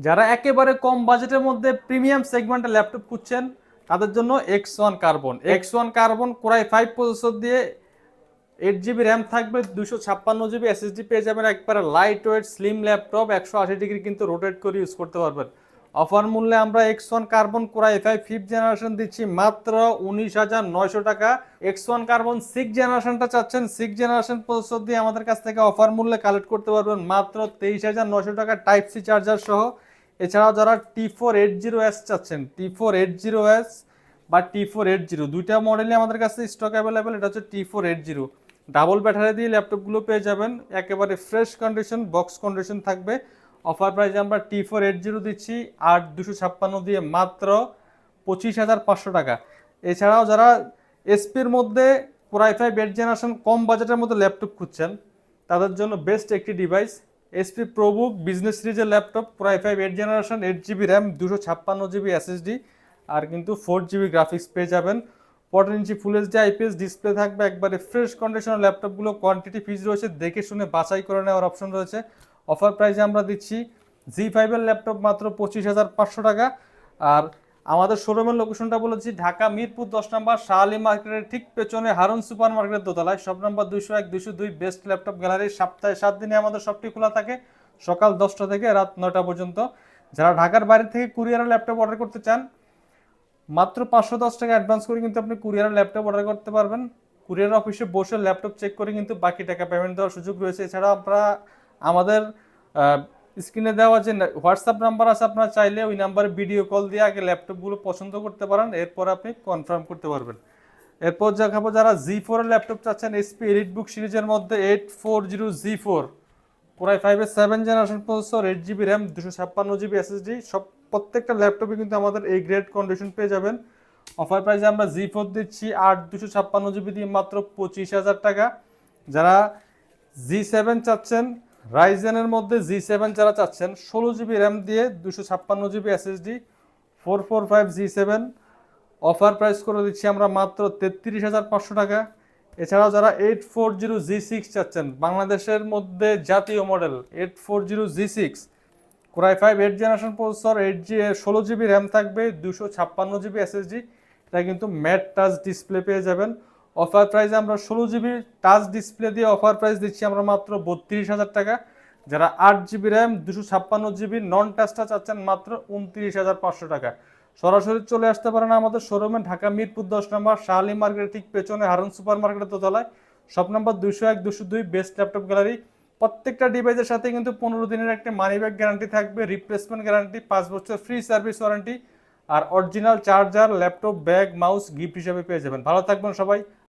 যারা একেবারে কম বাজেটের মধ্যে প্রিমিয়াম সেগমেন্টের ল্যাপটপ খুঁজছেন, তাদের জন্য X one Carbon. X one Carbon core i five processor দিয়ে এইট জিবি র্যাম থাকবে দুশো ছাপ্পান্ন জিবি এসএসডি পেয়ে যাবেন একবারে লাইট ওয়েট স্লিম ল্যাপটপ একশো আশি ডিগ্রি কিন্তু রোটেট করে ইউজ করতে পারবেন। অফার মূল্যে আমরা X one carbon core i five fifth generation দিচ্ছি, মাত্র উনিশ হাজার নয়শো টাকা। এক্স ওয়ান কার্বন সিক্স জেনারেশনটা চাচ্ছেন সিক্স জেনারেশন প্রসেসর দিয়ে আমাদের কাছ থেকে অফার মূল্যে কালেক্ট করতে পারবেন, মাত্র তেইশ হাজার নয়শো টাকা টাইপ সি চার্জার সহ। এছাড়াও যারা T four eight zero S চাচ্ছেন T four eight zero S বা টি ফোর এইট জিরো দুইটা মডেলই আমাদের কাছে স্টক অ্যাভেলেবেল এটা হচ্ছে T four eight zero double battery দিয়ে ল্যাপটপগুলো পেয়ে যাবেন, একেবারে ফ্রেশ কন্ডিশন বক্স কন্ডিশন থাকবে। অফার প্রাইসে আমরা টি ফোর এইট জিরো দিচ্ছি, আট দুশো ছাপ্পান্ন দিয়ে মাত্র পঁচিশ হাজার পাঁচশো টাকা। এছাড়াও যারা এসপির মধ্যে প্রায় ফাইভ এইট জেনারেশন কম বাজেটের মধ্যে ল্যাপটপ খুঁজছেন, তাদের জন্য বেস্ট একটি ডিভাইস এসপি প্রবুক বিজনেস সিরিজের ল্যাপটপ প্রায় five eight generation eight GB RAM দুশো ছাপ্পান্ন জিবি এসএসডি আর কিন্তু ফোর জিবি গ্রাফিক্স পেয়ে যাবেন। পনেরো ইঞ্চি ফুল এইচডি আইপিএস ডিসপ্লে থাকবে। একবারে ফ্রেশ কন্ডিশনের ল্যাপটপগুলো কোয়ান্টিটি ফিজ রয়েছে, দেখে শুনে বাছাই করে নেওয়ার অপশন রয়েছে। অফার প্রাইসে আমরা দিচ্ছি জি ফাইভের ল্যাপটপ মাত্র পঁচিশ হাজার পাঁচশো টাকা, আর আমাদের শোরুমের লোকেশনটা বলেছি, ঢাকা, মিরপুর, দশ নম্বর শাহালি মার্কেটের ঠিক পেছনে হারুন সুপার মার্কেটের দোতলায়। সব নম্বর দুইশো এক দুশো দুই বেস্ট ল্যাপটপ গ্যালারি সপ্তাহে সাত দিনে আমাদের সবটি খোলা থাকে, সকাল দশটা থেকে রাত নয়টা পর্যন্ত। যারা ঢাকার বাইরে থেকে কুরিয়ারের ল্যাপটপ অর্ডার করতে চান, মাত্র পাঁচশো দশ টাকা অ্যাডভান্স করে কিন্তু আপনি কুরিয়ারের ল্যাপটপ অর্ডার করতে পারবেন। কুরিয়ার অফিসে বসে ল্যাপটপ চেক করে কিন্তু বাকি টাকা পেমেন্ট দেওয়ার সুযোগ রয়েছে। এছাড়া আমরা আমাদের স্ক্রিনে দেওয়া যে হোয়াটসঅ্যাপ নাম্বার আছে আপনারা চাইলে ওই নাম্বারে ভিডিও কল দিয়ে আগে ল্যাপটপগুলো পছন্দ করতে পারেন, এরপর আপনি কনফার্ম করতে পারবেন। এরপর দেখাবো যারা জি ফোরের ল্যাপটপ চাচ্ছেন এসপি এডিট বুক সিরিজের মধ্যে eight four zero G four core i ফাইভের seven generation processor eight GB RAM দুশো ছাপ্পান্ন জিবি এসএসডি সব প্রত্যেকটা ল্যাপটপে কিন্তু আমাদের এই গ্রেড কন্ডিশন পেয়ে যাবেন। অফার প্রাইসে আমরা জি ফোর দিচ্ছি আট, দুশো ছাপ্পান্ন জিবি দিয়ে মাত্র পঁচিশ হাজার টাকা। যারা জি সেভেন চাচ্ছেন রাইজেনের মধ্যে জি সেভেন যারা চাচ্ছেন, ষোলো জিবি র্যাম দিয়ে দুশো ছাপ্পান্ন GB SSD four four five G seven offer price করে দিচ্ছি আমরা মাত্র তেত্রিশ হাজার পাঁচশো টাকা। এছাড়াও যারা eight four zero G six চাচ্ছেন, বাংলাদেশের মধ্যে জাতীয় model eight four zero G six core i five eight generation processor eight G ষোলো জিবি র্যাম থাকবে, দুশো ছাপ্পান্ন জিবি এসএসডি এটা কিন্তু ম্যাট টাচ ডিসপ্লে পেয়ে যাবেন। অফার প্রাইসে আমরা ষোলো জিবি টাচ ডিসপ্লে দিয়ে অফার প্রাইস দিচ্ছি আমরা মাত্র বত্রিশ হাজার টাকা। যারা আট জিবি র্যাম দুশো ছাপ্পান্ন জিবি নন টাচটা চাচ্ছেন মাত্র উনত্রিশ হাজার পাঁচশো টাকা। সরাসরি চলে আসতে পারেন আমাদের শোরুমে ঢাকা মিরপুর দশ নম্বর শাহালি মার্কেটের ঠিক পেছনে হারুন সুপার মার্কেটের দোতলায়। শপ নম্বর দুশো এক দুশো দুই বেস্ট ল্যাপটপ গ্যালারি প্রত্যেকটা ডিভাইসের সাথে কিন্তু পনেরো দিনের একটা মানি ব্যাগ গ্যারান্টি থাকবে রিপ্লেসমেন্ট গ্যারান্টি পাঁচ বছর ফ্রি সার্ভিস ওয়ারেন্টি আর original charger laptop bag mouse gift হিসাবে পেয়ে যাবেন। ভালো থাকবেন সবাই।